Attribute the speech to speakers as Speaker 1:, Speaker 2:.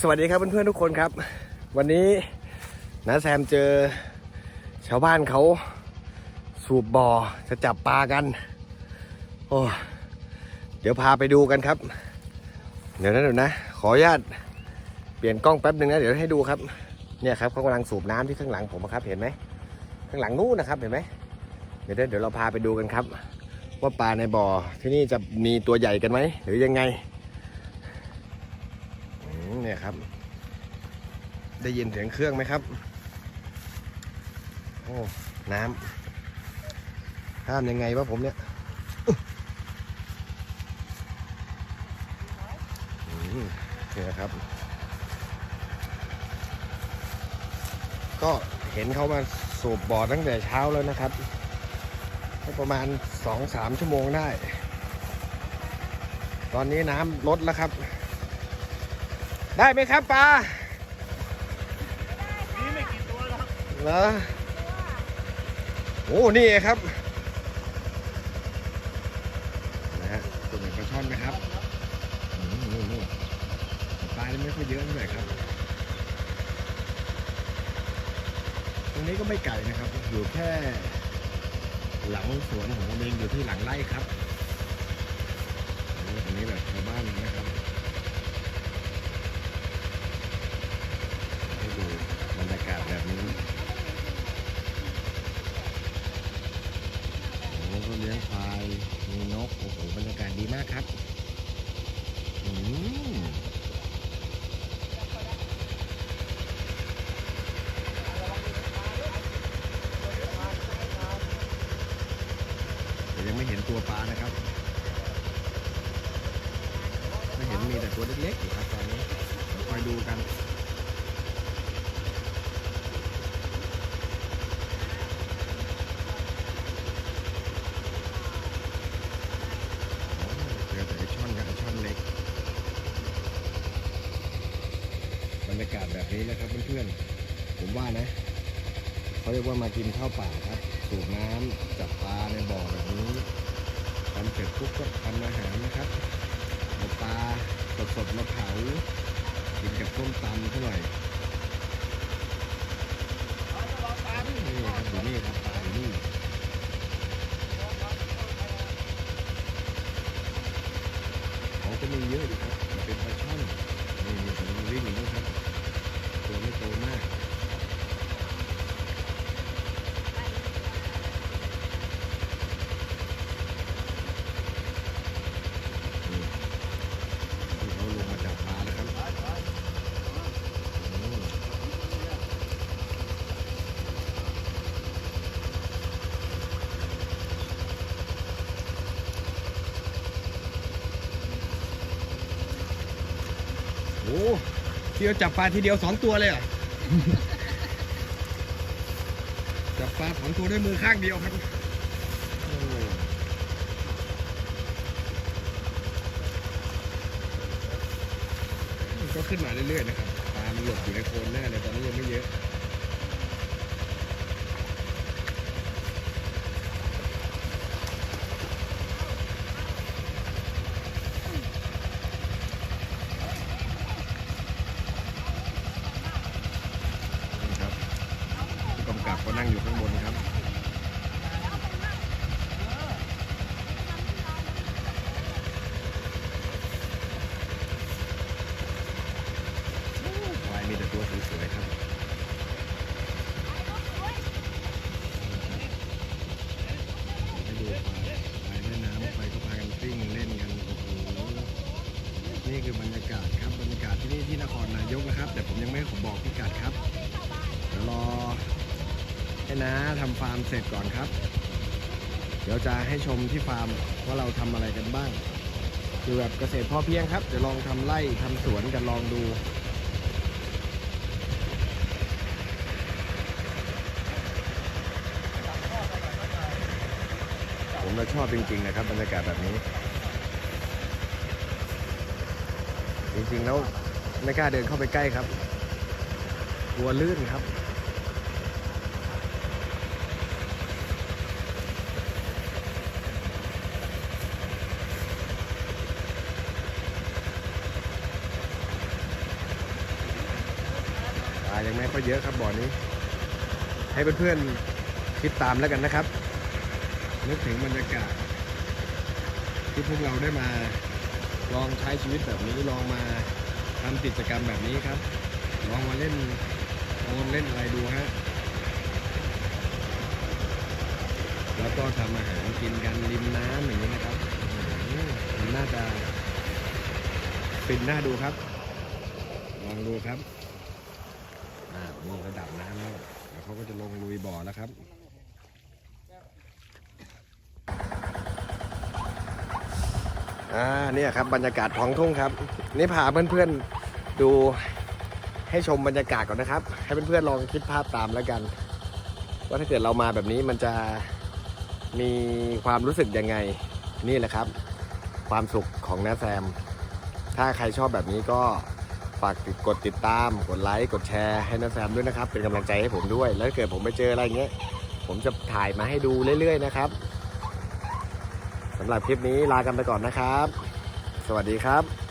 Speaker 1: สวัสดีครับเพื่อนๆทุกคนครับ วันนี้นะแซมเจอชาวบ้านเขาสูบบ่อจะจับปลากันโอ้เดี๋ยวพาไปดูกันครับ เดี๋ยวนะเดี๋ยวนะ ขออนุญาตเปลี่ยนกล้องแป๊บหนึ่งนะเดี๋ยวให้ดูครับเนี่ยครับเขากำลังสูบน้ำที่ข้างหลังผมครับเห็นไหมข้างหลังนู้นนะครับเห็นไหมเดี๋ยวเดี๋ยวเราพาไปดูกันครับ ว่าปลาในบ่อที่นี่จะมีตัวใหญ่กันไหมหรือยังไง เนี่ยครับ ได้ยินเสียงเครื่องไหมครับ โอ้ น้ำห้ามยังไงวะผมเนี่ยเนี่ยครับ ก็เห็นเขามาสูบบ่อตั้งแต่เช้าแล้วนะครับประมาณสองสามชั่วโมงได้ ตอนนี้น้ำลดแล้วครับ ได้ไหมครับปลา
Speaker 2: นี่ไม่กี่ตัวหรอก
Speaker 1: เหรอโอ้นี่ไงครับนะฮะตัวเหนปลาช่อนนะครับนี่นี่ปลาไม่ค่อยเยอะเท่าไหร่ครับ ตรงนี้ก็ไม่ไกลนะครับ อยู่แค่ หลังสวนของผมเองอยู่ที่หลังไร่ครับอันนี้แบบชาวบ้านนะครับ ให้ดูบรรยากาศแบบนี้โอ้ก็เลี้ยงควาย มีนก โอ้โห บรากครับแต่ยังไม่เห็นตัวปลานะครับ ไม่เห็นมีแต่ตัวเล็กๆอยู่ครับตอนนี้คอยดูกัน เจอแต่ไอช่อนกับไอช่อนเล็ก บรรยากาศแบบ นี้นะครับเพื่อนๆ ผมว่านะเขาเรียกว่ามากินข้าวป่าครับ สูบน้ำจับปลาในบ่อแบบนี้ทำเสร็จปุ๊บก็ทำอาหารนะครับเอาปลาสดๆมาเผา กินกับต้มตำเท่าไหร่นี่ครับอยู่นี่ครับปลาอยู่นี่เขาก็มีเยอะอยู่ครับมันเป็นปลาช่อนนี่นี่ผมวิ่งอยู่นี่ครับ ตัวไม่โตมาก นี่ที่เขาลงมาจับปลาแล้วครับอืมโอ้ ที่เราจับปลาทีเดียวสองตัวเลยเหรอ จับปลาสองตัวด้วยมือข้างเดียวครับก็ขึ้นมาเรื่อยๆนะครับ ปลา มันหลบอยู่ในโคนแน่เลยตอนนี้ยังไม่เยอะ นี่ครับผู้กำกับก็นั่งอยู่ข้างบนครับ ควายมีแต่ตัวสวยๆครับ ให้ดูควายควายแม่น้ำไปก็พากันซิ่งเล่นกัน โอ้โห นี่คือบรรยากาศครับ บรรยากาศที่นี่ที่นครนายก นะครับแต่ผมบอกพิกัดครับเดี๋ยวรอให้น้าทำฟาร์มเสร็จก่อนครับ เดี๋ยวจะให้ชมที่ฟาร์มว่าเราทำอะไรกันบ้าง คือแบบเกษตรพอเพียงครับเดี๋ยวลองทำไร่ทำสวนกันลองดูผมเราชอบจริงๆนะครับบรรยากาศแบบนี้ จริงๆแล้วไม่กล้าเดินเข้าไปใกล้ครับ กลัวลื่นครับายังไม่ค่อยเยอะครับบ่อนี้ ให้เพื่อนๆคิดตามแล้วกันนะครับ นึกถึงบรรยากาศ ที่พวกเราได้มา ลองใช้ชีวิตแบบนี้ลองมาทำกิจกรรมแบบนี้ครับ ลองมาเล่น ลองเล่นอะไรดูฮะ แล้วก็ทำอาหารกินกันริมน้ำอย่างนี้นะครับมันน่าจะฟินน่าดูครับ ลองดูครับอ่านี่ระดับน้ำแล้วเดี๋ยวเขาก็จะลงลุยบ่อแล้วครับอ่าเนี่ยครับบรรยากาศท้องทุ่งครับ นี่พาเพื่อนๆดู ให้ชมบรรยากาศก่อนนะครับ ให้เพื่อนๆลองคิดภาพตามแล้วกัน ว่าถ้าเกิดเรามาแบบนี้มันจะมีความรู้สึกยังไงนี่แหละครับ ความสุขของน้าแซม ถ้าใครชอบแบบนี้ก็ฝากกดติดตาม กดไลค์ กดแชร์ให้น้าแซมด้วยนะครับ เป็นกำลังใจให้ผมด้วย แล้วเกิดผมไปเจออะไรอย่างเงี้ย ผมจะถ่ายมาให้ดูเรื่อยๆนะครับสำหรับคลิปนี้ลากันไปก่อนนะครับ สวัสดีครับ